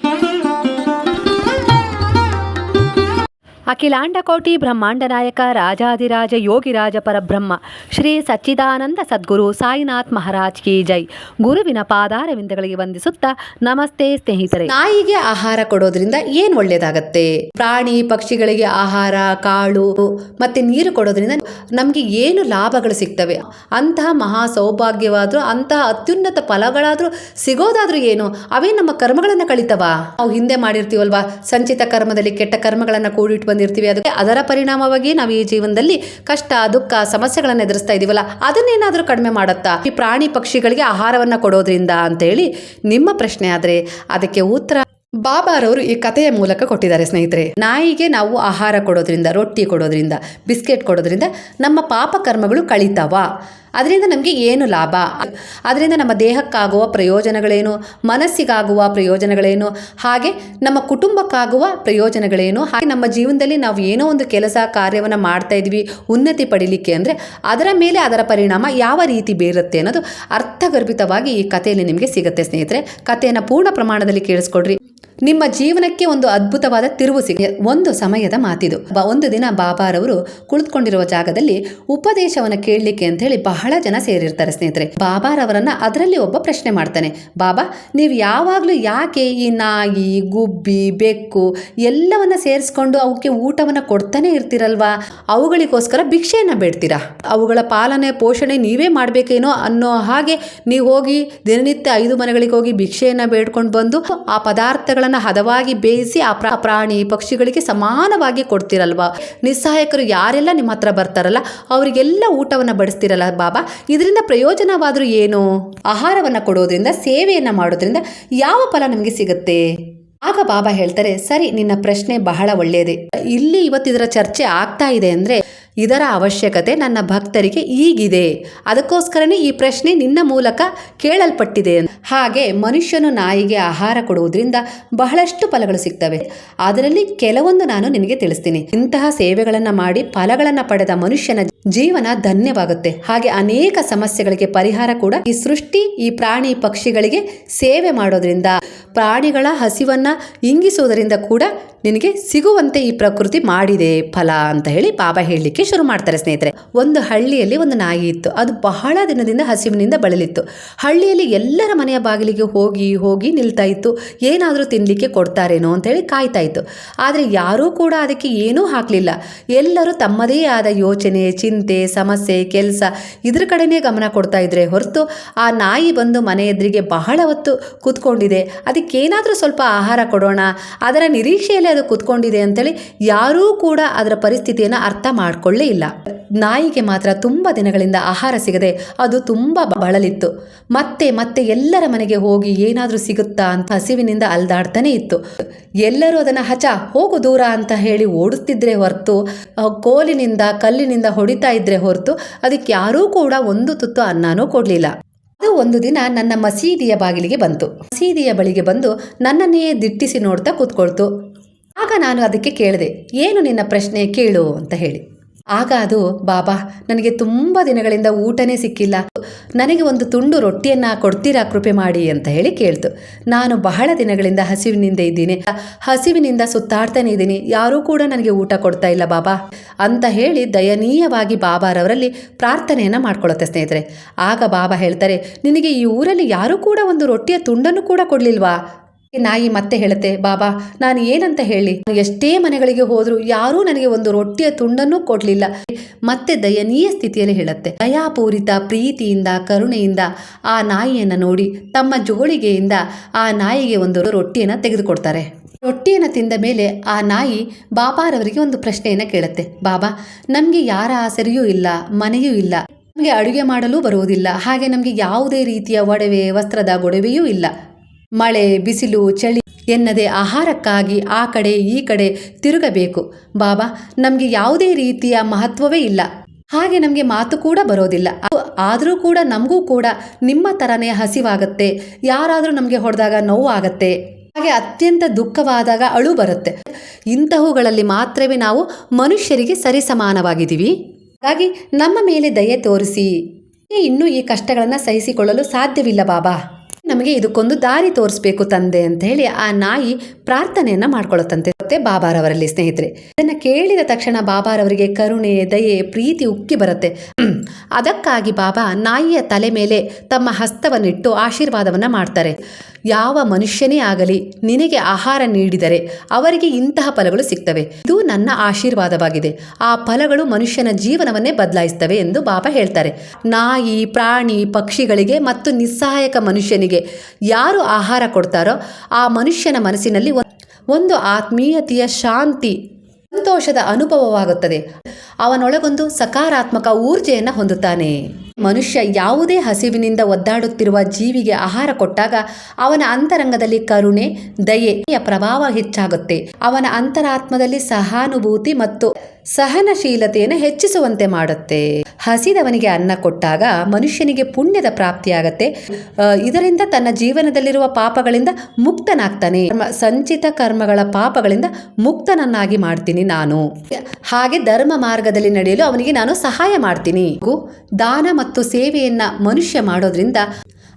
Thank you. ಅಖಿಲಾಂಡಕೋಟಿ ಬ್ರಹ್ಮಾಂಡ ನಾಯಕ, ರಾಜಾಧಿರಾಜ ಯೋಗಿರಾಜ ಪರಬ್ರಹ್ಮ, ಶ್ರೀ ಸಚ್ಚಿದಾನಂದ ಸದ್ಗುರು ಸಾಯಿನಾಥ್ ಮಹಾರಾಜ್ ಕಿ ಜೈ. ಗುರುವಿನ ಪಾದಾರವಿಂದಗಳಿಗೆ ವಂದಿಸುತ್ತಾ ನಮಸ್ತೆ ಸ್ನೇಹಿತರೆ. ನಾಯಿಗೆ ಆಹಾರ ಕೊಡೋದ್ರಿಂದ ಏನ್ ಒಳ್ಳೇದಾಗತ್ತೆ? ಪ್ರಾಣಿ ಪಕ್ಷಿಗಳಿಗೆ ಆಹಾರ, ಕಾಳು ಮತ್ತೆ ನೀರು ಕೊಡೋದ್ರಿಂದ ನಮ್ಗೆ ಏನು ಲಾಭಗಳು ಸಿಗ್ತವೆ? ಅಂತಹ ಮಹಾ ಸೌಭಾಗ್ಯವಾದ್ರೂ ಅಂತಹ ಅತ್ಯುನ್ನತ ಫಲಗಳಾದ್ರೂ ಸಿಗೋದಾದ್ರೂ ಏನು? ಅವೇ ನಮ್ಮ ಕರ್ಮಗಳನ್ನ ಕಳಿತವಾ? ನಾವು ಹಿಂದೆ ಮಾಡಿರ್ತೀವಲ್ವಾ? ಸಂಚಿತ ಕರ್ಮದಲ್ಲಿ ಕೆಟ್ಟ ಕರ್ಮಗಳನ್ನ ಕೂಡಿಟ್ಟು ಬಂದಿರ್ತೀವಿ. ಅದಕ್ಕೆ ಅದರ ಪರಿಣಾಮವಾಗಿ ನಾವು ಈ ಜೀವನದಲ್ಲಿ ಕಷ್ಟ, ದುಃಖ, ಸಮಸ್ಯೆಗಳನ್ನು ಎದುರಿಸ್ತಾ ಇದೀವಲ್ಲ, ಅದನ್ನೇನಾದರೂ ಕಡಿಮೆ ಮಾಡುತ್ತಾ? ಈ ಪ್ರಾಣಿ ಪಕ್ಷಿಗಳಿಗೆ ಆಹಾರವನ್ನ ಕೊಡೋದ್ರಿಂದ ಅಂತೇಳಿ ನಿಮ್ಮ ಪ್ರಶ್ನೆ ಆದರೆ ಅದಕ್ಕೆ ಉತ್ತರ ಬಾಬಾರವರು ಈ ಕಥೆಯ ಮೂಲಕ ಕೊಟ್ಟಿದ್ದಾರೆ ಸ್ನೇಹಿತರೆ. ನಾಯಿಗೆ ನಾವು ಆಹಾರ ಕೊಡೋದ್ರಿಂದ, ರೊಟ್ಟಿ ಕೊಡೋದ್ರಿಂದ, ಬಿಸ್ಕೆಟ್ ಕೊಡೋದ್ರಿಂದ ನಮ್ಮ ಪಾಪ ಕರ್ಮಗಳು ಕಳೀತಾವ. ಅದರಿಂದ ನಮಗೆ ಏನು ಲಾಭ? ಅದರಿಂದ ನಮ್ಮ ದೇಹಕ್ಕಾಗುವ ಪ್ರಯೋಜನಗಳೇನು? ಮನಸ್ಸಿಗಾಗುವ ಪ್ರಯೋಜನಗಳೇನು? ಹಾಗೆ ನಮ್ಮ ಕುಟುಂಬಕ್ಕಾಗುವ ಪ್ರಯೋಜನಗಳೇನು? ಹಾಗೆ ನಮ್ಮ ಜೀವನದಲ್ಲಿ ನಾವು ಏನೋ ಒಂದು ಕೆಲಸ, ಕಾರ್ಯವನ್ನು ಮಾಡ್ತಾ ಇದ್ವಿ, ಉನ್ನತಿ ಪಡೀಲಿಕ್ಕೆ ಅಂದರೆ ಅದರ ಮೇಲೆ ಅದರ ಪರಿಣಾಮ ಯಾವ ರೀತಿ ಬೀರುತ್ತೆ ಅನ್ನೋದು ಅರ್ಥಗರ್ಭಿತವಾಗಿ ಈ ಕಥೆಯಲ್ಲಿ ನಿಮಗೆ ಸಿಗುತ್ತೆ ಸ್ನೇಹಿತರೆ. ಕಥೆಯನ್ನು ಪೂರ್ಣ ಪ್ರಮಾಣದಲ್ಲಿ ಕೇಳಿಸ್ಕೊಡ್ರಿ. ನಿಮ್ಮ ಜೀವನಕ್ಕೆ ಒಂದು ಅದ್ಭುತವಾದ ತಿರುವು ಸಿಗ. ಒಂದು ಸಮಯದ ಮಾತಿದು. ಒಂದು ದಿನ ಬಾಬಾರವರು ಕುಳಿತುಕೊಂಡಿರುವ ಜಾಗದಲ್ಲಿ ಉಪದೇಶವನ್ನು ಕೇಳಲಿಕ್ಕೆ ಅಂತ ಹೇಳಿ ಬಹಳ ಜನ ಸೇರಿರ್ತಾರೆ ಸ್ನೇಹಿತರೆ. ಬಾಬಾರವರನ್ನ ಅದರಲ್ಲಿ ಒಬ್ಬ ಪ್ರಶ್ನೆ ಮಾಡ್ತಾನೆ. ಬಾಬಾ, ನೀವು ಯಾವಾಗಲೂ ಯಾಕೆ ಈ ನಾಯಿ, ಗುಬ್ಬಿ, ಬೆಕ್ಕು ಎಲ್ಲವನ್ನ ಸೇರಿಸ್ಕೊಂಡು ಅವಕ್ಕೆ ಊಟವನ್ನು ಕೊಡ್ತಾನೆ ಇರ್ತೀರಲ್ವಾ? ಅವುಗಳಿಗೋಸ್ಕರ ಭಿಕ್ಷೆಯನ್ನ ಬೇಡ್ತೀರಾ? ಅವುಗಳ ಪಾಲನೆ, ಪೋಷಣೆ ನೀವೇ ಮಾಡಬೇಕೇನೋ ಅನ್ನೋ ಹಾಗೆ ನೀವು ಹೋಗಿ ದಿನನಿತ್ಯ ಐದು ಮನೆಗಳಿಗೆ ಹೋಗಿ ಭಿಕ್ಷೆಯನ್ನ ಬೇಡ್ಕೊಂಡು ಬಂದು ಆ ಪದಾರ್ಥಗಳನ್ನು ಹದವಾಗಿ ಬೇಯಿಸಿ ಆ ಪ್ರಾ- ಪ್ರಾಣಿ ಪಕ್ಷಿಗಳಿಗೆ ಸಮಾನವಾಗಿ ಕೊಡ್ತಿರಲ್ವಾ? ನಿಸ್ಸಹಾಯಕರು ಯಾರೆಲ್ಲ ನಿಮ್ಮ ಹತ್ರ ಬರ್ತಾರಲ್ಲ, ಅವರಿಗೆಲ್ಲ ಊಟವನ್ನು ಬಡಿಸ್ತಿರಲ್ಲ ಬಾಬಾ? ಇದರಿಂದ ಪ್ರಯೋಜನವಾದರೂ ಏನು? ಆಹಾರವನ್ನು ಕೊಡೋದ್ರಿಂದ, ಸೇವೆಯನ್ನು ಮಾಡೋದ್ರಿಂದ ಯಾವ ಫಲ ನಮಗೆ ಸಿಗುತ್ತೆ? ಆಗ ಬಾಬಾ ಹೇಳ್ತಾರೆ, ಸರಿ, ನಿನ್ನ ಪ್ರಶ್ನೆ ಬಹಳ ಒಳ್ಳೆಯದೇ. ಇಲ್ಲಿ ಇವತ್ತು ಚರ್ಚೆ ಆಗ್ತಾ ಇದೆ ಅಂದರೆ ಇದರ ಅವಶ್ಯಕತೆ ನನ್ನ ಭಕ್ತರಿಗೆ ಈಗಿದೆ. ಅದಕ್ಕೋಸ್ಕರನೇ ಈ ಪ್ರಶ್ನೆ ನಿನ್ನ ಮೂಲಕ ಕೇಳಲ್ಪಟ್ಟಿದೆ. ಹಾಗೆ ಮನುಷ್ಯನು ನಾಯಿಗೆ ಆಹಾರ ಕೊಡುವುದರಿಂದ ಬಹಳಷ್ಟು ಫಲಗಳು ಸಿಗ್ತವೆ. ಅದರಲ್ಲಿ ಕೆಲವೊಂದು ನಾನು ನಿನಗೆ ತಿಳಿಸ್ತೀನಿ. ಇಂತಹ ಸೇವೆಗಳನ್ನು ಮಾಡಿ ಫಲಗಳನ್ನು ಪಡೆದ ಮನುಷ್ಯನ ಜೀವನ ಧನ್ಯವಾಗುತ್ತೆ. ಹಾಗೆ ಅನೇಕ ಸಮಸ್ಯೆಗಳಿಗೆ ಪರಿಹಾರ ಕೂಡ ಈ ಸೃಷ್ಟಿ, ಈ ಪ್ರಾಣಿ ಪಕ್ಷಿಗಳಿಗೆ ಸೇವೆ ಮಾಡೋದ್ರಿಂದ, ಪ್ರಾಣಿಗಳ ಹಸಿವನ್ನು ಇಂಗಿಸುವುದರಿಂದ ಕೂಡ ನಿನಗೆ ಸಿಗುವಂತೆ ಈ ಪ್ರಕೃತಿ ಮಾಡಿದೆ ಫಲ ಅಂತ ಹೇಳಿ ಬಾಬಾ ಹೇಳಲಿಕ್ಕೆ ಶುರು ಮಾಡ್ತಾರೆ ಸ್ನೇಹಿತರೆ. ಒಂದು ಹಳ್ಳಿಯಲ್ಲಿ ಒಂದು ನಾಯಿ ಇತ್ತು. ಅದು ಬಹಳ ದಿನದಿಂದ ಹಸಿವಿನಿಂದ ಬಳಲಿತ್ತು. ಹಳ್ಳಿಯಲ್ಲಿ ಎಲ್ಲರ ಮನೆಯ ಬಾಗಿಲಿಗೆ ಹೋಗಿ ಹೋಗಿ ನಿಲ್ತಾ ಇತ್ತು. ಏನಾದರೂ ತಿನ್ನಲಿಕ್ಕೆ ಕೊಡ್ತಾರೇನೋ ಅಂತ ಹೇಳಿ ಕಾಯ್ತಾ ಇತ್ತು. ಆದರೆ ಯಾರೂ ಕೂಡ ಅದಕ್ಕೆ ಏನೂ ಹಾಕಲಿಲ್ಲ. ಎಲ್ಲರೂ ತಮ್ಮದೇ ಆದ ಯೋಚನೆ, ಚಿಂತೆ, ಸಮಸ್ಯೆ, ಕೆಲಸ ಇದ್ರ ಕಡೆನೇ ಗಮನ ಕೊಡ್ತಾ ಇದ್ರೆ ಹೊರತು ಆ ನಾಯಿ ಬಂದು ಮನೆ ಎದುರಿಗೆ ಬಹಳ ಹೊತ್ತು ಕೂತ್ಕೊಂಡಿದೆ. ಅದಕ್ಕೇನಾದರೂ ಸ್ವಲ್ಪ ಆಹಾರ ಕೊಡೋಣ, ಅದರ ನಿರೀಕ್ಷೆಯಲ್ಲಿ ಅದು ಕೂತ್ಕೊಂಡಿದೆ ಅಂತೇಳಿ ಯಾರೂ ಕೂಡ ಅದರ ಪರಿಸ್ಥಿತಿಯನ್ನು ಅರ್ಥ ಮಾಡ್ಕೊಳ್ಳೇ ಇಲ್ಲ. ನಾಯಿಗೆ ಮಾತ್ರ ತುಂಬ ದಿನಗಳಿಂದ ಆಹಾರ ಸಿಗದೆ ಅದು ತುಂಬ ಬಳಲಿತ್ತು. ಮತ್ತೆ ಮತ್ತೆ ಎಲ್ಲರ ಮನೆಗೆ ಹೋಗಿ ಏನಾದರೂ ಸಿಗುತ್ತಾ ಅಂತ ಹಸಿವಿನಿಂದ ಅಲ್ದಾಡ್ತಾನೆ ಇತ್ತು. ಎಲ್ಲರೂ ಅದನ್ನು ಹಚ, ಹೋಗು ದೂರ ಅಂತ ಹೇಳಿ ಓಡಿಸ್ತಿದ್ರೆ ಹೊರತು ಕೋಲಿನಿಂದ, ಕಲ್ಲಿನಿಂದ ಹೊಡಿತಾ ಇದ್ರೆ ಹೊರತು ಅದಕ್ಕೆ ಯಾರೂ ಕೂಡ ಒಂದು ತುತ್ತು ಅನ್ನನೂ ಕೊಡಲಿಲ್ಲ. ಅದು ಒಂದು ದಿನ ನನ್ನ ಮಸೀದಿಯ ಬಾಗಿಲಿಗೆ ಬಂತು. ಮಸೀದಿಯ ಬಳಿಗೆ ಬಂದು ನನ್ನನ್ನೇ ದಿಟ್ಟಿಸಿ ನೋಡ್ತಾ ಕೂತ್ಕೊಳ್ತು. ಆಗ ನಾನು ಅದಕ್ಕೆ ಕೇಳಿದೆ, ಏನು ನಿನ್ನ ಪ್ರಶ್ನೆ? ಕೇಳು, ಅಂತ ಹೇಳಿ. ಆಗ ಅದು, ಬಾಬಾ, ನನಗೆ ತುಂಬ ದಿನಗಳಿಂದ ಊಟನೇ ಸಿಕ್ಕಿಲ್ಲ. ನನಗೆ ಒಂದು ತುಂಡು ರೊಟ್ಟಿಯನ್ನ ಕೊಡ್ತೀರಾ ಕೃಪೆ ಮಾಡಿ ಅಂತ ಹೇಳಿ ಕೇಳ್ತು. ನಾನು ಬಹಳ ದಿನಗಳಿಂದ ಹಸಿವಿನಿಂದ ಇದ್ದೀನಿ. ಹಸಿವಿನಿಂದ ಸುತ್ತಾಡ್ತಾನೆ ಇದ್ದೀನಿ. ಯಾರೂ ಕೂಡ ನನಗೆ ಊಟ ಕೊಡ್ತಾ ಇಲ್ಲ, ಬಾಬಾ ಅಂತ ಹೇಳಿ ದಯನೀಯವಾಗಿ ಬಾಬಾರವರಲ್ಲಿ ಪ್ರಾರ್ಥನೆಯನ್ನ ಮಾಡ್ಕೊಳ್ಳುತ್ತೆ ಸ್ನೇಹಿತರೆ. ಆಗ ಬಾಬಾ ಹೇಳ್ತಾರೆ, ನಿನಗೆ ಈ ಊರಲ್ಲಿ ಯಾರೂ ಕೂಡ ಒಂದು ರೊಟ್ಟಿಯ ತುಂಡನ್ನು ಕೂಡ ಕೊಡ್ಲಿಲ್ವಾ? ನಾಯಿ ಮತ್ತೆ ಹೇಳುತ್ತೆ, ಬಾಬಾ, ನಾನು ಏನಂತ ಹೇಳಿ? ಎಷ್ಟೇ ಮನೆಗಳಿಗೆ ಹೋದ್ರು ಯಾರೂ ನನಗೆ ಒಂದು ರೊಟ್ಟಿಯ ತುಂಡನ್ನೂ ಕೊಡ್ಲಿಲ್ಲ. ಮತ್ತೆ ದಯನೀಯ ಸ್ಥಿತಿಯಲ್ಲಿ ಹೇಳುತ್ತೆ, ದಯಾಪೂರಿತ ಪ್ರೀತಿಯಿಂದ, ಕರುಣೆಯಿಂದ ಆ ನಾಯಿಯನ್ನು ನೋಡಿ, ತಮ್ಮ ಜೋಳಿಗೆಯಿಂದ ಆ ನಾಯಿಗೆ ಒಂದು ರೊಟ್ಟಿಯನ್ನು ತೆಗೆದುಕೊಡ್ತಾರೆ. ರೊಟ್ಟಿಯನ್ನು ತಿಂದ ಮೇಲೆ ಆ ನಾಯಿ ಬಾಬಾರವರಿಗೆ ಒಂದು ಪ್ರಶ್ನೆಯನ್ನು ಕೇಳುತ್ತೆ, ಬಾಬಾ, ನಮಗೆ ಯಾರ ಆಸರಿಯೂ ಇಲ್ಲ, ಮನೆಯೂ ಇಲ್ಲ, ನಮಗೆ ಅಡುಗೆ ಮಾಡಲು ಬರುವುದಿಲ್ಲ, ಹಾಗೆ ನಮಗೆ ಯಾವುದೇ ರೀತಿಯ ಒಡವೆ, ವಸ್ತ್ರದ ಗೊಡವೆಯೂ ಇಲ್ಲ ಮಳೆ, ಬಿಸಿಲು, ಚಳಿ ಎನ್ನದೆ ಆಹಾರಕ್ಕಾಗಿ ಆ ಕಡೆ ಈ ಕಡೆ ತಿರುಗಬೇಕು. ಬಾಬಾ, ನಮಗೆ ಯಾವುದೇ ರೀತಿಯ ಮಹತ್ವವೇ ಇಲ್ಲ. ಹಾಗೆ ನಮಗೆ ಮಾತು ಕೂಡ ಬರೋದಿಲ್ಲ. ಆದರೂ ಕೂಡ ನಮಗೂ ಕೂಡ ನಿಮ್ಮ ಥರನೇ ಹಸಿವಾಗತ್ತೆ. ಯಾರಾದರೂ ನಮಗೆ ಹೊಡೆದಾಗ ನೋವು ಆಗತ್ತೆ ಹಾಗೆ ಅತ್ಯಂತ ದುಃಖವಾದಾಗ ಅಳು ಬರುತ್ತೆ. ಇಂತಹವುಗಳಲ್ಲಿ ಮಾತ್ರವೇ ನಾವು ಮನುಷ್ಯರಿಗೆ ಸರಿಸಮಾನವಾಗಿದ್ದೀವಿ. ಹಾಗಾಗಿ ನಮ್ಮ ಮೇಲೆ ದಯೆ ತೋರಿಸಿ. ಇನ್ನೂ ಈ ಕಷ್ಟಗಳನ್ನು ಸಹಿಸಿಕೊಳ್ಳಲು ಸಾಧ್ಯವಿಲ್ಲ ಬಾಬಾ. ನಮಗೆ ಇದಕ್ಕೊಂದು ದಾರಿ ತೋರಿಸ್ಬೇಕು ತಂದೆ ಅಂತ ಹೇಳಿ ಆ ನಾಯಿ ಪ್ರಾರ್ಥನೆಯನ್ನ ಮಾಡ್ಕೊಳ್ಳುತ್ತಂತೆ ಮತ್ತೆ ಬಾಬಾರವರಲ್ಲಿ ಸ್ನೇಹಿತರೆ, ಇದನ್ನ ಕೇಳಿದ ತಕ್ಷಣ ಬಾಬಾರವರಿಗೆ ಕರುಣೆ, ದಯೆ, ಪ್ರೀತಿ ಉಕ್ಕಿ ಬರುತ್ತೆ. ಅದಕ್ಕಾಗಿ ಬಾಬಾ ನಾಯಿಯ ತಲೆ ಮೇಲೆ ತಮ್ಮ ಹಸ್ತವನ್ನಿಟ್ಟು ಆಶೀರ್ವಾದವನ್ನ ಮಾಡ್ತಾರೆ. ಯಾವ ಮನುಷ್ಯನೇ ಆಗಲಿ, ನಿನಗೆ ಆಹಾರ ನೀಡಿದರೆ ಅವರಿಗೆ ಇಂತಹ ಫಲಗಳು ಸಿಗ್ತವೆ. ಇದು ನನ್ನ ಆಶೀರ್ವಾದವಾಗಿದೆ. ಆ ಫಲಗಳು ಮನುಷ್ಯನ ಜೀವನವನ್ನೇ ಬದಲಾಯಿಸ್ತವೆ ಎಂದು ಬಾಬಾ ಹೇಳ್ತಾರೆ. ನಾಯಿ, ಪ್ರಾಣಿ, ಪಕ್ಷಿಗಳಿಗೆ ಮತ್ತು ನಿಸ್ಸಹಾಯಕ ಮನುಷ್ಯನಿಗೆ ಯಾರು ಆಹಾರ ಕೊಡ್ತಾರೋ ಆ ಮನುಷ್ಯನ ಮನಸ್ಸಿನಲ್ಲಿ ಒಂದು ಆತ್ಮೀಯತೆಯ ಶಾಂತಿ, ಸಂತೋಷದ ಅನುಭವವಾಗುತ್ತದೆ. ಅವನೊಳಗೊಂದು ಸಕಾರಾತ್ಮಕ ಊರ್ಜೆಯನ್ನು ಹೊಂದುತ್ತಾನೆ. ಮನುಷ್ಯ ಯಾವುದೇ ಹಸಿವಿನಿಂದ ಒದ್ದಾಡುತ್ತಿರುವ ಜೀವಿಗೆ ಆಹಾರ ಕೊಟ್ಟಾಗ ಅವನ ಅಂತರಂಗದಲ್ಲಿ ಕರುಣೆ ದಯೆಯ ಪ್ರಭಾವ ಹೆಚ್ಚಾಗುತ್ತೆ. ಅವನ ಅಂತರಾತ್ಮದಲ್ಲಿ ಸಹಾನುಭೂತಿ ಮತ್ತು ಸಹನಶೀಲತೆಯನ್ನು ಹೆಚ್ಚಿಸುವಂತೆ ಮಾಡುತ್ತೆ. ಹಸಿದವನಿಗೆ ಅನ್ನ ಕೊಟ್ಟಾಗ ಮನುಷ್ಯನಿಗೆ ಪುಣ್ಯದ ಪ್ರಾಪ್ತಿಯಾಗತ್ತೆ. ಇದರಿಂದ ತನ್ನ ಜೀವನದಲ್ಲಿರುವ ಪಾಪಗಳಿಂದ ಮುಕ್ತನಾಗ್ತಾನೆ. ಸಂಚಿತ ಕರ್ಮಗಳ ಪಾಪಗಳಿಂದ ಮುಕ್ತನನ್ನಾಗಿ ಮಾಡ್ತೀನಿ ನಾನು. ಹಾಗೆ ಧರ್ಮ ಮಾರ್ಗದಲ್ಲಿ ನಡೆಯಲು ಅವನಿಗೆ ನಾನು ಸಹಾಯ ಮಾಡ್ತೀನಿ. ದಾನ ಮತ್ತು ಸೇವೆಯನ್ನ ಮನುಷ್ಯ ಮಾಡೋದ್ರಿಂದ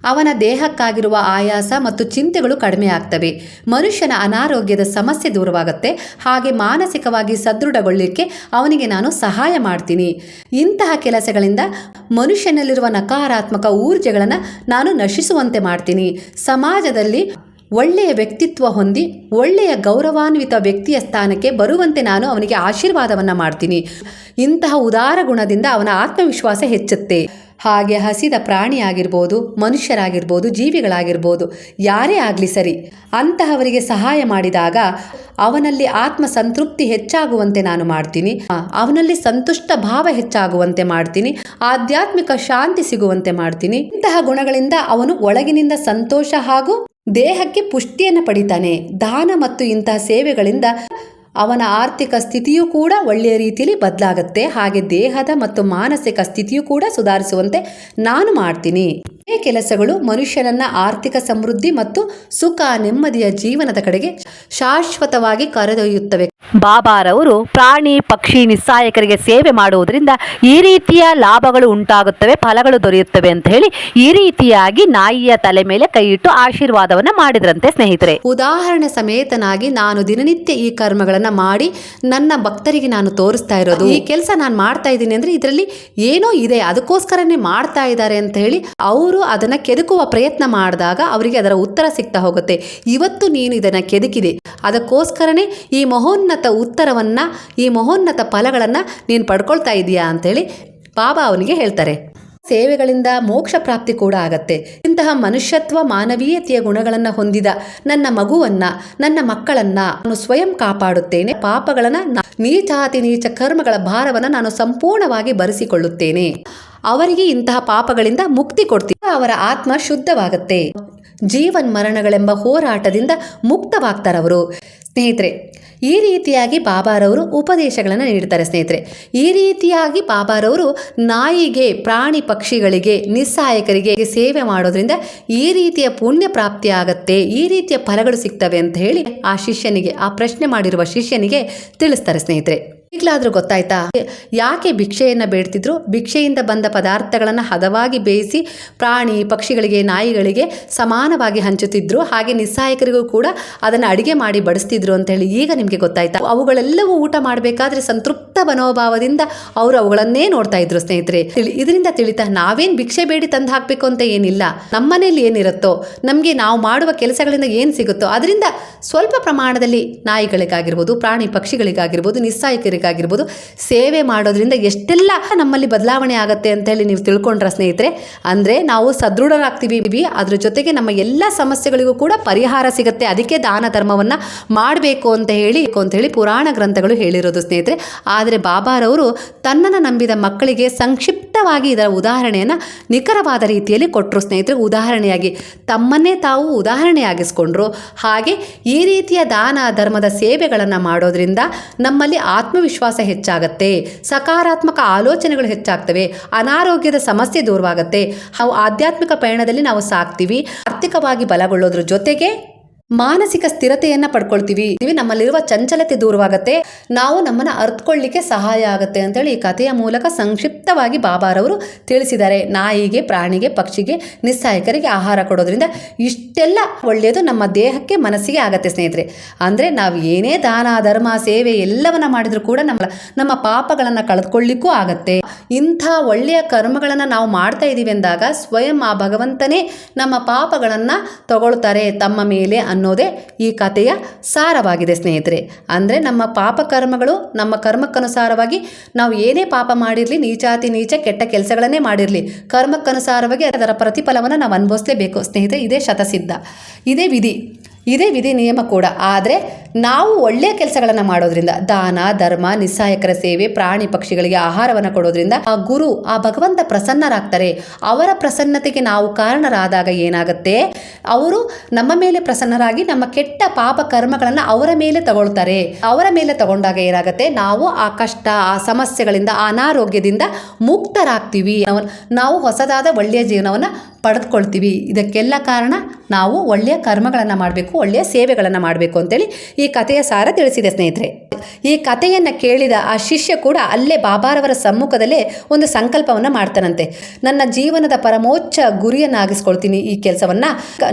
ಅವನ ದೇಹಕ್ಕಾಗಿರುವ ಆಯಾಸ ಮತ್ತು ಚಿಂತೆಗಳು ಕಡಿಮೆ ಆಗ್ತವೆ. ಮನುಷ್ಯನ ಅನಾರೋಗ್ಯದ ಸಮಸ್ಯೆ ದೂರವಾಗುತ್ತೆ. ಹಾಗೆ ಮಾನಸಿಕವಾಗಿ ಸದೃಢಗೊಳ್ಳಲಿಕ್ಕೆ ಅವನಿಗೆ ನಾನು ಸಹಾಯ ಮಾಡ್ತೀನಿ. ಇಂತಹ ಕೆಲಸಗಳಿಂದ ಮನುಷ್ಯನಲ್ಲಿರುವ ನಕಾರಾತ್ಮಕ ಊರ್ಜೆಗಳನ್ನು ನಾನು ನಶಿಸುವಂತೆ ಮಾಡ್ತೀನಿ. ಸಮಾಜದಲ್ಲಿ ಒಳ್ಳೆಯ ವ್ಯಕ್ತಿತ್ವ ಹೊಂದಿ ಒಳ್ಳೆಯ ಗೌರವಾನ್ವಿತ ವ್ಯಕ್ತಿಯ ಸ್ಥಾನಕ್ಕೆ ಬರುವಂತೆ ನಾನು ಅವನಿಗೆ ಆಶೀರ್ವಾದವನ್ನು ಮಾಡ್ತೀನಿ. ಇಂತಹ ಉದಾರ ಗುಣದಿಂದ ಅವನ ಆತ್ಮವಿಶ್ವಾಸ ಹೆಚ್ಚುತ್ತೆ. ಹಾಗೆ ಹಸಿದ ಪ್ರಾಣಿ ಆಗಿರ್ಬೋದು ಮನುಷ್ಯರಾಗಿರ್ಬೋದು, ಜೀವಿಗಳಾಗಿರ್ಬೋದು, ಯಾರೇ ಆಗಲಿ ಸರಿ, ಅಂತಹವರಿಗೆ ಸಹಾಯ ಮಾಡಿದಾಗ ಅವನಲ್ಲಿ ಆತ್ಮ ಸಂತೃಪ್ತಿ ಹೆಚ್ಚಾಗುವಂತೆ ನಾನು ಮಾಡ್ತೀನಿ. ಅವನಲ್ಲಿ ಸಂತುಷ್ಟ ಭಾವ ಹೆಚ್ಚಾಗುವಂತೆ ಮಾಡ್ತೀನಿ. ಆಧ್ಯಾತ್ಮಿಕ ಶಾಂತಿ ಸಿಗುವಂತೆ ಮಾಡ್ತೀನಿ. ಇಂತಹ ಗುಣಗಳಿಂದ ಅವನು ಒಳಗಿನಿಂದ ಸಂತೋಷ ಹಾಗೂ ದೇಹಕ್ಕೆ ಪುಷ್ಟಿಯನ್ನು ಪಡಿತಾನೆ. ದಾನ ಮತ್ತು ಇಂತಹ ಸೇವೆಗಳಿಂದ ಅವನ ಆರ್ಥಿಕ ಸ್ಥಿತಿಯೂ ಕೂಡ ಒಳ್ಳೆಯ ರೀತಿಯಲ್ಲಿ ಬದಲಾಗುತ್ತೆ. ಹಾಗೆ ದೇಹದ ಮತ್ತು ಮಾನಸಿಕ ಸ್ಥಿತಿಯೂ ಕೂಡ ಸುಧಾರಿಸುವಂತೆ ನಾನು ಮಾಡ್ತೀನಿ. ಈ ಕೆಲಸಗಳು ಮನುಷ್ಯನನ್ನ ಆರ್ಥಿಕ ಸಮೃದ್ಧಿ ಮತ್ತು ಸುಖ ನೆಮ್ಮದಿಯ ಜೀವನದ ಕಡೆಗೆ ಶಾಶ್ವತವಾಗಿ ಕರೆದೊಯ್ಯುತ್ತವೆ. ಬಾಬಾರವರು ಪ್ರಾಣಿ ಪಕ್ಷಿ ನಿಸ್ಸಾಯಕರಿಗೆ ಸೇವೆ ಮಾಡುವುದರಿಂದ ಈ ರೀತಿಯ ಲಾಭಗಳು ಉಂಟಾಗುತ್ತವೆ ಫಲಗಳು ದೊರೆಯುತ್ತವೆ ಅಂತ ಹೇಳಿ ಈ ರೀತಿಯಾಗಿ ನಾಯಿಯ ತಲೆ ಮೇಲೆ ಕೈಯಿಟ್ಟು ಆಶೀರ್ವಾದವನ್ನ ಮಾಡಿದ್ರಂತೆ ಸ್ನೇಹಿತರೆ. ಉದಾಹರಣೆ ಸಮೇತನಾಗಿ ನಾನು ದಿನನಿತ್ಯ ಈ ಕರ್ಮಗಳನ್ನ ಮಾಡಿ ನನ್ನ ಭಕ್ತರಿಗೆ ನಾನು ತೋರಿಸ್ತಾ ಇರೋದು. ಈ ಕೆಲಸ ನಾನು ಮಾಡ್ತಾ ಇದ್ದೀನಿ ಅಂದ್ರೆ ಇದರಲ್ಲಿ ಏನೋ ಇದೆ ಅದಕ್ಕೋಸ್ಕರನೇ ಮಾಡ್ತಾ ಇದ್ದಾರೆ ಅಂತ ಹೇಳಿ ಅವರು ಅದನ್ನ ಕೆದಕುವ ಪ್ರಯತ್ನ ಮಾಡಿದಾಗ ಅವರಿಗೆ ಅದರ ಉತ್ತರ ಸಿಗ್ತಾ ಹೋಗುತ್ತೆ. ಇವತ್ತು ನೀನು ಇದನ್ನ ಕೆದಕಿದೆ. ಅದಕ್ಕೋಸ್ಕರನೇ ಈ ಮಹೋನ್ನತ ಉತ್ತರವನ್ನ, ಈ ಮಹೋನ್ನತ ಫಲಗಳನ್ನ ನೀನು ಪಡ್ಕೊಳ್ತಾ ಇದೀಯಾ ಅಂತೇಳಿ ಬಾಬಾ ಅವನಿಗೆ ಹೇಳ್ತಾರೆ. ಸೇವೆಗಳಿಂದ ಮೋಕ್ಷ ಪ್ರಾಪ್ತಿ ಕೂಡ ಆಗತ್ತೆ. ಇಂತಹ ಮನುಷ್ಯತ್ವ ಮಾನವೀಯತೆಯ ಗುಣಗಳನ್ನ ಹೊಂದಿದ ನನ್ನ ಮಗುವನ್ನ, ನನ್ನ ಮಕ್ಕಳನ್ನ ನಾನು ಸ್ವಯಂ ಕಾಪಾಡುತ್ತೇನೆ. ಪಾಪಗಳನ್ನ ನೀಚಾತಿ ನೀಚ ಕರ್ಮಗಳ ಭಾರವನ್ನ ನಾನು ಸಂಪೂರ್ಣವಾಗಿ ಬರೆಸಿಕೊಳ್ಳುತ್ತೇನೆ. ಅವರಿಗೆ ಇಂತಹ ಪಾಪಗಳಿಂದ ಮುಕ್ತಿ ಕೊಡ್ತೀವಿ. ಅವರ ಆತ್ಮ ಶುದ್ಧವಾಗುತ್ತೆ. ಜೀವನ್ ಮರಣಗಳೆಂಬ ಹೋರಾಟದಿಂದ ಮುಕ್ತವಾಗ್ತಾರವರು. ಸ್ನೇಹಿತರೆ, ಈ ರೀತಿಯಾಗಿ ಬಾಬಾರವರು ಉಪದೇಶಗಳನ್ನು ನೀಡ್ತಾರೆ ಸ್ನೇಹಿತರೆ. ಈ ರೀತಿಯಾಗಿ ಬಾಬಾರವರು ನಾಯಿಗೆ, ಪ್ರಾಣಿ ಪಕ್ಷಿಗಳಿಗೆ ನಿಸ್ಸಹಾಯಕರಿಗೆ ಸೇವೆ ಮಾಡೋದ್ರಿಂದ ಈ ರೀತಿಯ ಪುಣ್ಯ ಪ್ರಾಪ್ತಿ ಆಗತ್ತೆ ಈ ರೀತಿಯ ಫಲಗಳು ಸಿಗ್ತವೆ ಅಂತ ಹೇಳಿ ಆ ಶಿಷ್ಯನಿಗೆ, ಆ ಪ್ರಶ್ನೆ ಮಾಡಿರುವ ಶಿಷ್ಯನಿಗೆ ತಿಳಿಸ್ತಾರೆ ಸ್ನೇಹಿತರೆ. ಈಗಲಾದ್ರೂ ಗೊತ್ತಾಯ್ತಾ? ಯಾಕೆ ಭಿಕ್ಷೆಯನ್ನು ಬೇಡ್ತಿದ್ರು? ಭಿಕ್ಷೆಯಿಂದ ಬಂದ ಪದಾರ್ಥಗಳನ್ನು ಹದವಾಗಿ ಬೇಯಿಸಿ ಪ್ರಾಣಿ, ಪಕ್ಷಿಗಳಿಗೆ, ನಾಯಿಗಳಿಗೆ ಸಮಾನವಾಗಿ ಹಂಚುತ್ತಿದ್ರು. ಹಾಗೆ ನಿಸ್ಸಹಾಯಕರಿಗೂ ಕೂಡ ಅದನ್ನು ಅಡಿಗೆ ಮಾಡಿ ಬಡಿಸ್ತಿದ್ರು ಅಂತ ಹೇಳಿ ಈಗ ನಿಮಗೆ ಗೊತ್ತಾಯ್ತಾ? ಅವುಗಳೆಲ್ಲವೂ ಊಟ ಮಾಡಬೇಕಾದ್ರೆ ಸಂತೃಪ್ತ ಮನೋಭಾವದಿಂದ ಅವರು ಅವುಗಳನ್ನೇ ನೋಡ್ತಾ ಇದ್ರು ಸ್ನೇಹಿತರೆ. ಇದರಿಂದ ತಿಳಿತಾ ನಾವೇನ್ ಭಿಕ್ಷೆ ಬೇಡಿ ತಂದು ಹಾಕಬೇಕು ಅಂತ ಏನಿಲ್ಲ. ನಮ್ಮನೇಲಿ ಏನಿರುತ್ತೋ, ನಮಗೆ ನಾವು ಮಾಡುವ ಕೆಲಸಗಳಿಂದ ಏನು ಸಿಗುತ್ತೋ, ಅದರಿಂದ ಸ್ವಲ್ಪ ಪ್ರಮಾಣದಲ್ಲಿ ನಾಯಿಗಳಿಗಾಗಿರ್ಬೋದು, ಪ್ರಾಣಿ, ಪಕ್ಷಿಗಳಿಗಾಗಿರ್ಬೋದು ನಿಸ್ಸಾಯಕರಿಗಾಗಿರ್ಬೋದು ಸೇವೆ ಮಾಡೋದ್ರಿಂದ ಎಷ್ಟೆಲ್ಲ ನಮ್ಮಲ್ಲಿ ಬದಲಾವಣೆ ಆಗುತ್ತೆ ಅಂತ ಹೇಳಿ ನೀವು ತಿಳ್ಕೊಂಡ್ರ ಸ್ನೇಹಿತರೆ, ಅಂದರೆ ನಾವು ಸದೃಢರಾಗ್ತೀವಿ ಅದ್ರ ಜೊತೆಗೆ ನಮ್ಮ ಎಲ್ಲ ಸಮಸ್ಯೆಗಳಿಗೂ ಕೂಡ ಪರಿಹಾರ ಸಿಗುತ್ತೆ. ಅದಕ್ಕೆ ದಾನ ಧರ್ಮವನ್ನು ಮಾಡಬೇಕು ಅಂತ ಹೇಳಿ ಅಂತ ಹೇಳಿ ಪುರಾಣ ಗ್ರಂಥಗಳು ಹೇಳಿರೋದು ಸ್ನೇಹಿತರೆ. ಆದರೆ ಬಾಬಾರವರು ತನ್ನನ್ನು ನಂಬಿದ ಮಕ್ಕಳಿಗೆ ಸಂಕ್ಷಿಪ್ತವಾಗಿ ಇದರ ಉದಾಹರಣೆಯನ್ನು ನಿಖರವಾದ ರೀತಿಯಲ್ಲಿ ಕೊಟ್ಟರು ಸ್ನೇಹಿತರೆ. ಉದಾಹರಣೆಯಾಗಿ, ತಮ್ಮನ್ನೇ ತಾವು ಉದಾಹರಣೆಯಾಗಿಸ್ಕೊಂಡ್ರು. ಹಾಗೆ ಈ ರೀತಿಯ ದಾನ ಧರ್ಮದ ಸೇವೆಗಳನ್ನು ಮಾಡೋದ್ರಿಂದ ನಮ್ಮಲ್ಲಿ ಆತ್ಮವಿಶ್ವಾಸ ಹೆಚ್ಚಾಗತ್ತೆ. ಸಕಾರಾತ್ಮಕ ಆಲೋಚನೆಗಳು ಹೆಚ್ಚಾಗ್ತವೆ. ಅನಾರೋಗ್ಯದ ಸಮಸ್ಯೆ ದೂರವಾಗುತ್ತೆ. ನಾವು ಆಧ್ಯಾತ್ಮಿಕ ಪಯಣದಲ್ಲಿ ನಾವು ಸಾಕ್ತೀವಿ. ಆರ್ಥಿಕವಾಗಿ ಬಲಗೊಳ್ಳೋದ್ರ ಜೊತೆಗೆ ಮಾನಸಿಕ ಸ್ಥಿರತೆಯನ್ನ ಪಡ್ಕೊಳ್ತೀವಿ. ನಮ್ಮಲ್ಲಿರುವ ಚಂಚಲತೆ ದೂರವಾಗುತ್ತೆ. ನಾವು ನಮ್ಮನ್ನ ಅರ್ಥಕೊಳ್ಳಿಕ್ಕೆ ಸಹಾಯ ಆಗುತ್ತೆ ಅಂತೇಳಿ ಈ ಕಥೆಯ ಮೂಲಕ ಸಂಕ್ಷಿಪ್ತವಾಗಿ ಬಾಬಾರವರು ತಿಳಿಸಿದ್ದಾರೆ. ನಾಯಿಗೆ, ಪ್ರಾಣಿಗೆ, ಪಕ್ಷಿಗೆ ನಿಸ್ಸಹಾಯಕರಿಗೆ ಆಹಾರ ಕೊಡೋದ್ರಿಂದ ಇಷ್ಟೆಲ್ಲ ಒಳ್ಳೆಯದು ನಮ್ಮ ದೇಹಕ್ಕೆ, ಮನಸ್ಸಿಗೆ ಆಗತ್ತೆ ಸ್ನೇಹಿತರೆ. ಅಂದರೆ ನಾವು ಏನೇ ದಾನ, ಧರ್ಮ, ಸೇವೆ ಎಲ್ಲವನ್ನ ಮಾಡಿದರೂ ಕೂಡ ನಮ್ಮ ನಮ್ಮ ಪಾಪಗಳನ್ನು ಕಳೆದುಕೊಳ್ಳಿಕ್ಕೂ ಆಗತ್ತೆ. ಇಂಥ ಒಳ್ಳೆಯ ಕರ್ಮಗಳನ್ನು ನಾವು ಮಾಡ್ತಾ ಇದ್ದೀವಿ ಅಂದಾಗ ಸ್ವಯಂ ಆ ಭಗವಂತನೇ ನಮ್ಮ ಪಾಪಗಳನ್ನು ತಗೊಳ್ತಾರೆ. ತಮ್ಮ ಮೇಲೆ ಅನ್ನೋದೇ ಈ ಕಥೆಯ ಸಾರವಾಗಿದೆ, ಸ್ನೇಹಿತರೆ. ಅಂದರೆ ನಮ್ಮ ಪಾಪ ಕರ್ಮಗಳು ನಮ್ಮ ಕರ್ಮಕ್ಕನುಸಾರವಾಗಿ ನಾವು ಏನೇ ಪಾಪ ಮಾಡಿರಲಿ ನೀಚಾತಿ ನೀಚ ಕೆಟ್ಟ ಕೆಲಸಗಳನ್ನೇ ಮಾಡಿರಲಿ, ಕರ್ಮಕ್ಕನುಸಾರವಾಗಿ ಅದರ ಪ್ರತಿಫಲವನ್ನು ನಾವು ಅನುಭವಿಸಲೇಬೇಕು. ಸ್ನೇಹಿತರೆ, ಇದೇ ಶತಸಿದ್ಧ. ಇದೇ ವಿಧಿ. ಇದೇ ವಿಧಿ ನಿಯಮ ಕೂಡ. ಆದರೆ ನಾವು ಒಳ್ಳೆಯ ಕೆಲಸಗಳನ್ನು ಮಾಡೋದ್ರಿಂದ, ದಾನ, ಧರ್ಮ ನಿಸ್ಸಹಾಯಕರ ಸೇವೆ, ಪ್ರಾಣಿ ಪಕ್ಷಿಗಳಿಗೆ ಆಹಾರವನ್ನು ಕೊಡೋದ್ರಿಂದ ಆ ಗುರು, ಆ ಭಗವಂತ ಪ್ರಸನ್ನರಾಗ್ತಾರೆ. ಅವರ ಪ್ರಸನ್ನತೆಗೆ ನಾವು ಕಾರಣರಾದಾಗ ಏನಾಗುತ್ತೆ? ಅವರು ನಮ್ಮ ಮೇಲೆ ಪ್ರಸನ್ನರಾಗಿ ನಮ್ಮ ಕೆಟ್ಟ ಪಾಪ ಕರ್ಮಗಳನ್ನು ಅವರ ಮೇಲೆ ತಗೊಳ್ತಾರೆ. ಅವರ ಮೇಲೆ ತಗೊಂಡಾಗ ಏನಾಗುತ್ತೆ? ನಾವು ಆ ಕಷ್ಟ, ಆ ಸಮಸ್ಯೆಗಳಿಂದ, ಅನಾರೋಗ್ಯದಿಂದ ಮುಕ್ತರಾಗ್ತೀವಿ. ನಾವು ಹೊಸದಾದ ಒಳ್ಳೆಯ ಜೀವನವನ್ನು ಪಡೆದುಕೊಳ್ತೀವಿ. ಇದಕ್ಕೆಲ್ಲ ಕಾರಣ ನಾವು ಒಳ್ಳೆಯ ಕರ್ಮಗಳನ್ನು ಮಾಡಬೇಕು ಒಳ್ಳೆಯ ಸೇವೆಗಳನ್ನು ಮಾಡಬೇಕು ಅಂತೇಳಿ ಈ ಕಥೆಯ ಸಾರ ತಿಳಿಸಿದೆ ಸ್ನೇಹಿತರೆ. ಈ ಕಥೆಯನ್ನು ಕೇಳಿದ ಆ ಶಿಷ್ಯ ಕೂಡ ಅಲ್ಲೇ ಬಾಬಾರವರ ಸಮ್ಮುಖದಲ್ಲೇ ಒಂದು ಸಂಕಲ್ಪವನ್ನು ಮಾಡ್ತಾನಂತೆ. ನನ್ನ ಜೀವನದ ಪರಮೋಚ್ಚ ಗುರಿಯನ್ನಾಗಿಸ್ಕೊಳ್ತೀನಿ ಈ ಕೆಲಸವನ್ನು.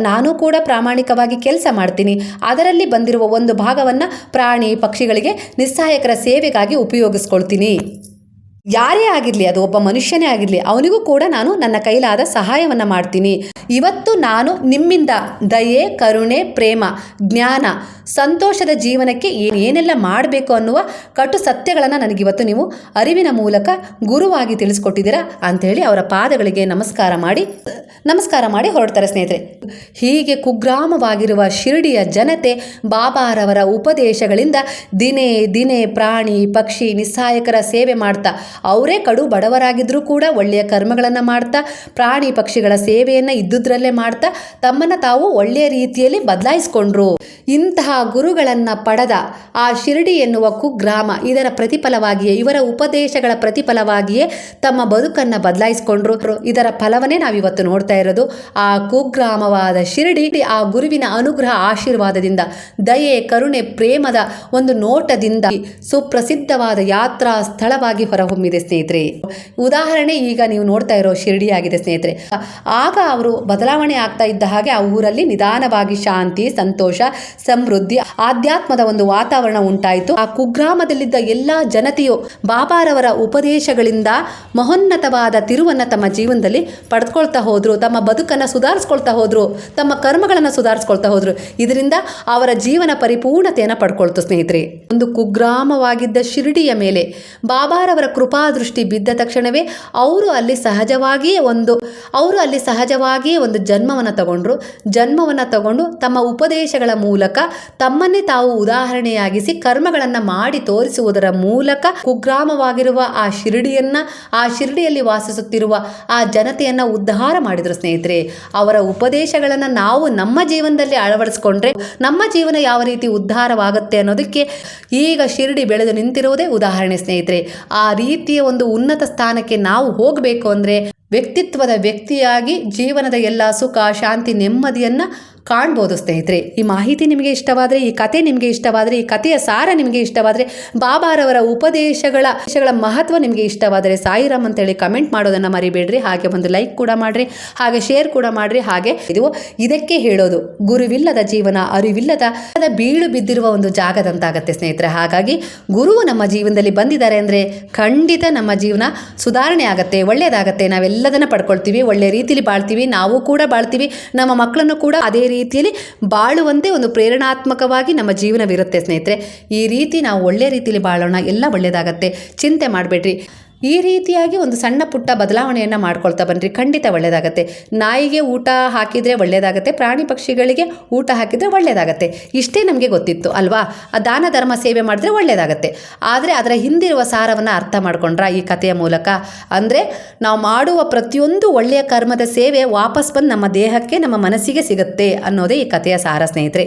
ನಾನು ಕೂಡ ಪ್ರಾಮಾಣಿಕವಾಗಿ ಕೆಲಸ ಮಾಡ್ತೀನಿ. ಅದರಲ್ಲಿ ಬಂದಿರುವ ಒಂದು ಭಾಗವನ್ನು ಪ್ರಾಣಿ ಪಕ್ಷಿಗಳಿಗೆ ನಿಸ್ಸಹಾಯಕರ ಸೇವೆಗಾಗಿ ಉಪಯೋಗಿಸ್ಕೊಳ್ತೀನಿ. ಯಾರೇ ಆಗಿರಲಿ, ಅದು ಒಬ್ಬ ಮನುಷ್ಯನೇ ಆಗಿರಲಿ, ಅವನಿಗೂ ಕೂಡ ನಾನು ನನ್ನ ಕೈಲಾದ ಸಹಾಯವನ್ನು ಮಾಡ್ತೀನಿ. ಇವತ್ತು ನಾನು ನಿಮ್ಮಿಂದ ದಯೆ, ಕರುಣೆ, ಪ್ರೇಮ, ಜ್ಞಾನ, ಸಂತೋಷದ ಜೀವನಕ್ಕೆ ಏನೇನೆಲ್ಲ ಮಾಡಬೇಕು ಅನ್ನುವ ಕಟು ಸತ್ಯಗಳನ್ನು ನನಗಿವತ್ತು ನೀವು ಅರಿವಿನ ಮೂಲಕ ಗುರುವಾಗಿ ತಿಳಿಸ್ಕೊಟ್ಟಿದ್ದೀರಾ ಅಂಥೇಳಿ ಅವರ ಪಾದಗಳಿಗೆ ನಮಸ್ಕಾರ ಮಾಡಿ ನಮಸ್ಕಾರ ಮಾಡಿ ಹೊರಡ್ತಾರೆ ಸ್ನೇಹಿತರೆ. ಹೀಗೆ ಕುಗ್ರಾಮವಾಗಿರುವ ಶಿರಡಿಯ ಜನತೆ ಬಾಬಾರವರ ಉಪದೇಶಗಳಿಂದ ದಿನೇ ದಿನೇ ಪ್ರಾಣಿ, ಪಕ್ಷಿ ನಿಸ್ಸಹಾಯಕರ ಸೇವೆ ಮಾಡ್ತಾ ಅವರೇ ಕಡು ಬಡವರಾಗಿದ್ದರೂ ಕೂಡ ಒಳ್ಳೆಯ ಕರ್ಮಗಳನ್ನು ಮಾಡ್ತಾ, ಪ್ರಾಣಿ ಪಕ್ಷಿಗಳ ಸೇವೆಯನ್ನು ಇದ್ದುದರಲ್ಲೇ ಮಾಡ್ತಾ, ತಮ್ಮನ್ನು ತಾವು ಒಳ್ಳೆಯ ರೀತಿಯಲ್ಲಿ ಬದಲಾಯಿಸ್ಕೊಂಡ್ರು. ಇಂತಹ ಗುರುಗಳನ್ನು ಪಡೆದ ಆ ಶಿರಡಿ ಎನ್ನುವ ಕುಗ್ರಾಮ ಇದರ ಪ್ರತಿಫಲವಾಗಿಯೇ, ಇವರ ಉಪದೇಶಗಳ ಪ್ರತಿಫಲವಾಗಿಯೇ ತಮ್ಮ ಬದುಕನ್ನು ಬದಲಾಯಿಸಿಕೊಂಡ್ರು. ಇದರ ಫಲವನ್ನೇ ನಾವಿವತ್ತು ನೋಡ್ತಾ ಇರೋದು. ಆ ಕುಗ್ರಾಮವಾದ ಶಿರಡಿ ಆ ಗುರುವಿನ ಅನುಗ್ರಹ ಆಶೀರ್ವಾದದಿಂದ, ದಯೆ, ಕರುಣೆ, ಪ್ರೇಮದ ಒಂದು ನೋಟದಿಂದ ಸುಪ್ರಸಿದ್ಧವಾದ ಯಾತ್ರಾ ಸ್ಥಳವಾಗಿ ಹೊರಹೊಮ್ಮಿದೆ ಸ್ನೇಹಿತರೆ. ಉದಾಹರಣೆ ಈಗ ನೀವು ನೋಡ್ತಾ ಇರೋ ಶಿರಡಿ ಆಗಿದೆ ಸ್ನೇಹಿತರೆ. ಆಗ ಅವರು ಬದಲಾವಣೆ ಆಗ್ತಾ ಇದ್ದ ಹಾಗೆ ಆ ಊರಲ್ಲಿ ನಿಧಾನವಾಗಿ ಶಾಂತಿ, ಸಂತೋಷ, ಸಮೃದ್ಧಿ, ಆಧ್ಯಾತ್ಮದ ಒಂದು ವಾತಾವರಣ ಉಂಟಾಯಿತು. ಆ ಕುಗ್ರಾಮದಲ್ಲಿದ್ದ ಎಲ್ಲಾ ಜನತೆಯು ಬಾಬಾರವರ ಉಪದೇಶಗಳಿಂದ ಮಹೋನ್ನತವಾದ ತಿರುವನ್ನು ತಮ್ಮ ಜೀವನದಲ್ಲಿ ಪಡೆದುಕೊಳ್ತಾ ಹೋದ್ರು. ತಮ್ಮ ಬದುಕನ್ನು ಸುಧಾರಿಸ್ಕೊಳ್ತಾ ಹೋದ್ರು. ತಮ್ಮ ಕರ್ಮಗಳನ್ನು ಸುಧಾರಿಸ್ಕೊಳ್ತಾ ಹೋದ್ರು. ಇದರಿಂದ ಅವರ ಜೀವನ ಪರಿಪೂರ್ಣತೆಯನ್ನು ಪಡ್ಕೊಳ್ತು ಸ್ನೇಹಿತರೆ. ಒಂದು ಕುಗ್ರಾಮವಾಗಿದ್ದ ಶಿರಡಿಯ ಮೇಲೆ ಬಾಬಾರವರ ಕೃಪಾದೃಷ್ಟಿ ಬಿದ್ದ ತಕ್ಷಣವೇ ಅವರು ಅಲ್ಲಿ ಸಹಜವಾಗಿಯೇ ಒಂದು, ಅವರು ಅಲ್ಲಿ ಸಹಜವಾಗಿಯೇ ಒಂದು ಜನ್ಮವನ್ನು ತಗೊಂಡ್ರು. ಜನ್ಮವನ್ನು ತಗೊಂಡು ತಮ್ಮ ಉಪದೇಶಗಳ ಮೂಲಕ ತಮ್ಮನ್ನೇ ತಾವು ಕರ್ಮಗಳನ್ನು ಮಾಡಿ ತೋರಿಸುವುದರ ಮೂಲಕ ಕುಗ್ರಾಮವಾಗಿರುವ ಆ ಶಿರಡಿಯನ್ನ, ಆ ಶಿರಡಿಯಲ್ಲಿ ವಾಸಿಸುತ್ತಿರುವ ಆ ಜನತೆಯನ್ನ ಉದ್ಧಾರ ಮಾಡಿದ್ರು ಸ್ನೇಹಿತರೆ. ಅವರ ಉಪದೇಶಗಳನ್ನು ನಾವು ನಮ್ಮ ಜೀವನದಲ್ಲಿ ಅಳವಡಿಸ್ಕೊಂಡ್ರೆ ನಮ್ಮ ಜೀವನ ಯಾವ ರೀತಿ ಉದ್ಧಾರವಾಗುತ್ತೆ ಅನ್ನೋದಕ್ಕೆ ಈಗ ಶಿರಡಿ ಬೆಳೆದು ನಿಂತಿರುವುದೇ ಉದಾಹರಣೆ ಸ್ನೇಹಿತರೆ. ಆ ರೀತಿಯ ಒಂದು ಉನ್ನತ ಸ್ಥಾನಕ್ಕೆ ನಾವು ಹೋಗಬೇಕು ಅಂದರೆ ವ್ಯಕ್ತಿತ್ವದ ವ್ಯಕ್ತಿಯಾಗಿ ಜೀವನದ ಎಲ್ಲ ಸುಖ, ಶಾಂತಿ, ನೆಮ್ಮದಿಯನ್ನು ಕಾಣ್ಬೋದು ಸ್ನೇಹಿತರೆ. ಈ ಮಾಹಿತಿ ನಿಮಗೆ ಇಷ್ಟವಾದರೆ, ಈ ಕತೆ ನಿಮಗೆ ಇಷ್ಟವಾದರೆ, ಈ ಕಥೆಯ ಸಾರ ನಿಮಗೆ ಇಷ್ಟವಾದರೆ, ಬಾಬಾರವರ ಉಪದೇಶಗಳ ಉಪದೇಶಗಳ ಮಹತ್ವ ನಿಮಗೆ ಇಷ್ಟವಾದರೆ ಸಾಯಿರಾಮ್ ಅಂತೇಳಿ ಕಮೆಂಟ್ ಮಾಡೋದನ್ನು ಮರಿಬೇಡ್ರಿ. ಹಾಗೆ ಒಂದು ಲೈಕ್ ಕೂಡ ಮಾಡಿರಿ, ಹಾಗೆ ಶೇರ್ ಕೂಡ ಮಾಡಿರಿ. ಹಾಗೆ ಇದು ಇದಕ್ಕೆ ಹೇಳೋದು, ಗುರುವಿಲ್ಲದ ಜೀವನ, ಅರಿವಿಲ್ಲದ ಬೀಳು ಬಿದ್ದಿರುವ ಒಂದು ಜಾಗದಂತಾಗತ್ತೆ ಸ್ನೇಹಿತರೆ. ಹಾಗಾಗಿ ಗುರುವು ನಮ್ಮ ಜೀವನದಲ್ಲಿ ಬಂದಿದ್ದಾರೆ ಅಂದರೆ ಖಂಡಿತ ನಮ್ಮ ಜೀವನ ಸುಧಾರಣೆ ಆಗುತ್ತೆ ಒಳ್ಳೆಯದಾಗತ್ತೆ ನಾವೆಲ್ಲದನ್ನ ಪಡ್ಕೊಳ್ತೀವಿ, ಒಳ್ಳೆ ರೀತಿಯಲ್ಲಿ ಬಾಳ್ತೀವಿ, ನಾವು ಕೂಡ ಬಾಳ್ತೀವಿ, ನಮ್ಮ ಮಕ್ಕಳನ್ನು ಕೂಡ ಅದೇ ರೀತಿಯಲ್ಲಿ ಬಾಳುವಂತೆ ಒಂದು ಪ್ರೇರಣಾತ್ಮಕವಾಗಿ ನಮ್ಮ ಜೀವನವಿರುತ್ತೆ ಸ್ನೇಹಿತರೆ. ಈ ರೀತಿ ನಾವು ಒಳ್ಳೆಯ ರೀತಿಯಲ್ಲಿ ಬಾಳೋಣ, ಎಲ್ಲ ಒಳ್ಳೆಯದಾಗತ್ತೆ ಚಿಂತೆ ಮಾಡಬೇಡ್ರಿ. ಈ ರೀತಿಯಾಗಿ ಒಂದು ಸಣ್ಣ ಪುಟ್ಟ ಬದಲಾವಣೆಯನ್ನು ಮಾಡ್ಕೊಳ್ತಾ ಬನ್ನಿರಿ ಖಂಡಿತ ಒಳ್ಳೆಯದಾಗತ್ತೆ ನಾಯಿಗೆ ಊಟ ಹಾಕಿದರೆ ಒಳ್ಳೆಯದಾಗತ್ತೆ ಪ್ರಾಣಿ ಪಕ್ಷಿಗಳಿಗೆ ಊಟ ಹಾಕಿದರೆ ಒಳ್ಳೆಯದಾಗತ್ತೆ ಇಷ್ಟೇ ನಮಗೆ ಗೊತ್ತಿತ್ತು, ಅಲ್ವಾ? ಆ ದಾನ ಧರ್ಮ ಸೇವೆ ಮಾಡಿದ್ರೆ ಒಳ್ಳೆಯದಾಗತ್ತೆ ಆದರೆ ಅದರ ಹಿಂದಿರುವ ಸಾರವನ್ನು ಅರ್ಥ ಮಾಡ್ಕೊಂಡ್ರ ಈ ಕಥೆಯ ಮೂಲಕ? ಅಂದರೆ ನಾವು ಮಾಡುವ ಪ್ರತಿಯೊಂದು ಒಳ್ಳೆಯ ಕರ್ಮದ ಸೇವೆ ವಾಪಸ್ ಬಂದು ನಮ್ಮ ದೇಹಕ್ಕೆ, ನಮ್ಮ ಮನಸ್ಸಿಗೆ ಸಿಗುತ್ತೆ ಅನ್ನೋದೇ ಈ ಕಥೆಯ ಸಾರ ಸ್ನೇಹಿತರೆ.